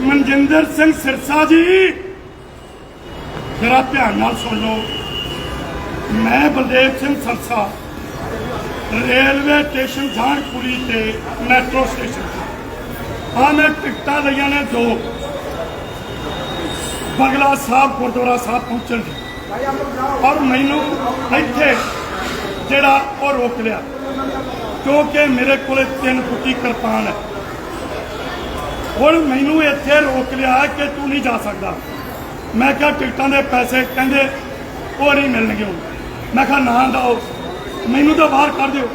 ਮਨਜਿੰਦਰ ਸਿੰਘ ਸਿਰਸਾ ਜੀ। ਜਰਾ ਧਿਆਨ ਨਾਲ ਸੁਣ ਲਓ। ਮੈਂ ਬਲਦੇਵ ਸਿੰਘ ਸਰਸਾ, ਰੇਲਵੇ ਸਟੇਸ਼ਨ ਜਾਨਪੁਰੀ ਤੇ ਮੈਟਰੋ ਸਟੇਸ਼ਨ ਤੇ। ਆ ਮੈਂ ਟਿਕਟਾਂ ਲਈਆਂ ਨੇ ਦੋ। ਬਗਲਾ ਸਾਹਿਬ, ਗੁਰਦੁਆਰਾ ਸਾਹਿਬ ਪਹੁੰਚਣ ਦੀ ਔਰ ਮੈਨੂੰ ਇੱਥੇ ਜਿਹੜਾ ਉਹ ਰੋਕ ਲਿਆ। ਕਿਉਂਕਿ ਮੇਰੇ ਕੋਲੇ ਤਿੰਨ ਫੁੱਟੀ ਕਿਰਪਾਨ ਹੈ। ਹੁਣ ਮੈਨੂੰ ਇੱਥੇ ਰੋਕ ਲਿਆ ਕਿ ਤੂੰ ਨਹੀਂ ਜਾ ਸਕਦਾ। ਮੈਂ ਕਿਹਾ ਟਿਕਟਾਂ ਦੇ ਪੈਸੇ ਕਹਿੰਦੇ ਉਹ ਨਹੀਂ ਮਿਲਣਗੇ ਹੁਣ। ਮੈਂ ਕਿਹਾ ਨਾ ਦਿਓ ਮੈਨੂੰ ਤਾਂ ਬਾਹਰ ਕਰ ਦਿਓ।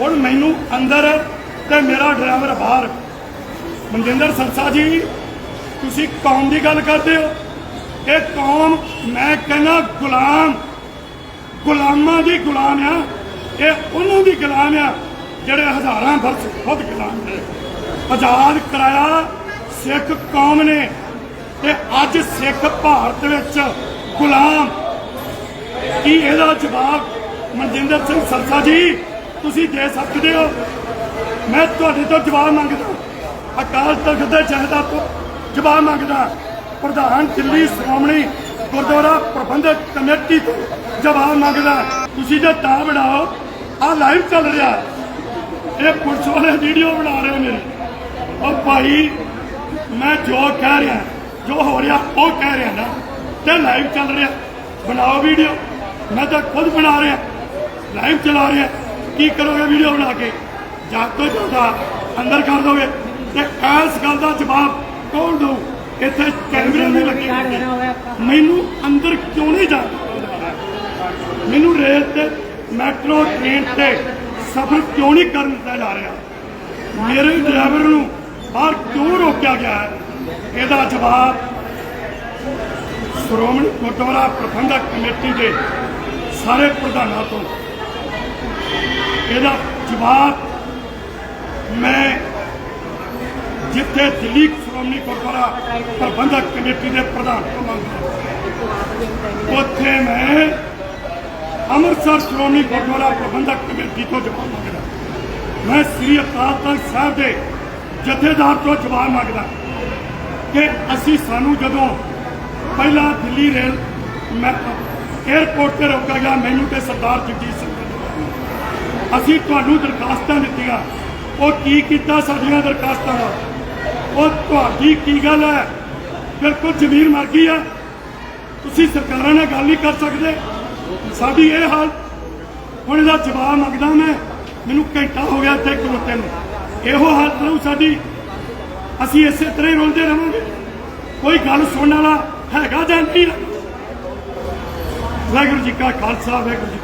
ਹੁਣ ਮੈਨੂੰ ਅੰਦਰ ਤੇ ਮੇਰਾ ਡਰਾਈਵਰ ਬਾਹਰ। ਮਨਜਿੰਦਰ ਸਰਸਾ ਜੀ, ਤੁਸੀਂ ਕੌਮ ਦੀ ਗੱਲ ਕਰਦੇ ਹੋ? ਇਹ ਕੌਮ ਮੈਂ ਕਹਿੰਦਾ ਗੁਲਾਮ। ਗੁਲਾਮਾਂ ਦੀ ਗੁਲਾਮ ਆ। ਇਹ ਉਹਨਾਂ ਦੀ ਗੁਲਾਮ ਆ ਜਿਹੜੇ ਹਜ਼ਾਰਾਂ ਵਰਸ ਖੁਦ ਗੁਲਾਮ ਨੇ। ਆਜ਼ਾਦ ਕਰਾਇਆ ਸਿੱਖ ਕੌਮ ਨੇ ਤੇ ਅੱਜ ਸਿੱਖ ਭਾਰਤ ਵਿੱਚ ਗੁਲਾਮ। ਕੀ ਇਹਦਾ ਜਵਾਬ ਮਨਜਿੰਦਰ ਸਿੰਘ ਸਰਸਾ ਜੀ ਤੁਸੀਂ ਦੇ ਸਕਦੇ ਹੋ? ਮੈਂ ਤੁਹਾਡੇ ਤੋਂ ਜਵਾਬ ਮੰਗਦਾ ਅਕਾਲ ਤਖਤ ਦੇ ਜਹਦਾ ਤੋਂ ਜਵਾਬ ਮੰਗਦਾ ਪ੍ਰਧਾਨ ਦਿੱਲੀ ਸ਼੍ਰੋਮਣੀ ਗੁਰਦੁਆਰਾ ਪ੍ਰਬੰਧਕ ਕਮੇਟੀ ਤੋਂ ਜਵਾਬ ਮੰਗਦਾ ਤੁਸੀਂ ਜੇ ਤਾਂ ਬਣਾਓ। ਆ ਲਾਈਵ ਚੱਲ ਰਿਹਾ। ਇਹ ਪੁਲਿਸ ਵਾਲੇ ਵੀਡੀਓ ਬਣਾ ਰਹੇ ਨੇ। ਉਹ ਭਾਈ, ਮੈਂ ਜੋ ਕਹਿ ਰਿਹਾ, ਜੋ ਹੋ ਰਿਹਾ, ਉਹ ਕਹਿ ਰਿਹਾ ਨਾ, ਤੇ ਲਾਈਵ ਚੱਲ ਰਿਹਾ। ਬਣਾਓ ਵੀਡੀਓ ਮੈਂ ਤਾਂ ਖੁਦ ਬਣਾ ਰਿਹਾ। ਲਾਈਵ ਚਲਾ ਰਿਹਾ। ਕੀ ਕਰੋਗੇ ਵੀਡੀਓ ਬਣਾ ਕੇ? ਜਾਂ ਤੋਂ ਜ਼ਿਆਦਾ ਅੰਦਰ ਕਰ ਦੋਗੇ। ਤੇ ਇਸ ਗੱਲ ਦਾ ਜਵਾਬ ਕੌਣ ਦਊ? ਇੱਥੇ ਕੈਮਰੇ ਨਹੀਂ ਲੱਗੇ ਮੈਨੂੰ ਅੰਦਰ ਕਿਉਂ ਨਹੀਂ ਜਾਂਦਾ ਮੈਨੂੰ ਰੇਲ ਤੇ ਮੈਟਰੋ ਟ੍ਰੇਨ ਤੇ ਸਫ਼ਰ ਕਿਉਂ ਨਹੀਂ ਕਰਨ ਦਿੱਤਾ ਜਾ ਰਿਹਾ? ਮੇਰੇ ਡਰਾਈਵਰ ਨੂੰ ਬਾਹਰ ਕਿਉਂ ਰੋਕਿਆ ਗਿਆ ਹੈ? ਇਹਦਾ ਜਵਾਬ ਸ਼੍ਰੋਮਣੀ ਗੁਰਦੁਆਰਾ ਪ੍ਰਬੰਧਕ ਕਮੇਟੀ ਦੇ ਸਾਰੇ ਪ੍ਰਧਾਨਾਂ ਤੋਂ। ਇਹਦਾ ਜਵਾਬ ਮੈਂ ਜਿੱਥੇ ਦਿੱਲੀ ਸ਼੍ਰੋਮਣੀ ਗੁਰਦੁਆਰਾ ਪ੍ਰਬੰਧਕ ਕਮੇਟੀ ਦੇ ਪ੍ਰਧਾਨ ਤੋਂ ਮੰਗਦਾ ਉੱਥੇ ਮੈਂ ਅੰਮ੍ਰਿਤਸਰ ਸ਼੍ਰੋਮਣੀ ਗੁਰਦੁਆਰਾ ਪ੍ਰਬੰਧਕ ਕਮੇਟੀ ਤੋਂ ਜਵਾਬ ਮੰਗਦਾ ਮੈਂ ਸ੍ਰੀ ਅਕਾਲ ਤਖਤ ਸਾਹਿਬ ਦੇ ਜਥੇਦਾਰ ਤੋਂ ਜਵਾਬ ਮੰਗਦਾ ਕਿ ਅਸੀਂ ਸਾਨੂੰ ਜਦੋਂ ਪਹਿਲਾਂ ਦਿੱਲੀ ਰੇਲ ਮੈਂ 에ਅਰਪੋਰਟ ਤੇ ਰੋਕਿਆ ਗਿਆ, ਮੈਨੂੰ ਤੇ ਸਰਦਾਰ ਜਗਜੀਤ ਸਿੰਘ ਅਸੀਂ ਤੁਹਾਨੂੰ ਦਰਖਾਸਤਾਂ ਦਿੱਤੀਆਂ। ਉਹ ਕੀ ਕੀਤਾ ਸਾਡੀਆਂ ਦਰਖਾਸਤਾਂ ਦਾ? ਉਹ ਤੁਹਾਡੀ ਕੀ ਗੱਲ ਹੈ? ਬਿਲਕੁਲ ਜ਼ਮੀਨ ਮਰ ਗਈ ਹੈ। ਤੁਸੀਂ ਸਰਕਾਰਾਂ ਨਾਲ ਗੱਲ ਨਹੀਂ ਕਰ ਸਕਦੇ। ਸਾਡੀ ਇਹ ਹਾਲ ਹੁਣ ਇਹਦਾ ਜਵਾਬ ਮੰਗਦਾ ਮੈਂ। ਮੈਨੂੰ ਘੰਟਾ ਹੋ ਗਿਆ ਇੱਥੇ ਖਲੋਤੇ ਨੂੰ। ਇਹੋ ਹਾਲਤ ਰਹੂ ਸਾਡੀ। ਅਸੀਂ ਇਸੇ ਤਰ੍ਹਾਂ ਹੀ ਰੋਂਦੇ ਰਵਾਂਗੇ ਕੋਈ ਗੱਲ ਸੁਣਨ ਵਾਲਾ ਹੈਗਾ ਜਾਂ ਨਹੀਂ? ਵਾਹਿਗੁਰੂ ਜੀ ਕਾ ਖਾਲਸਾ, ਵਾਹਿਗੁਰੂ ਜੀ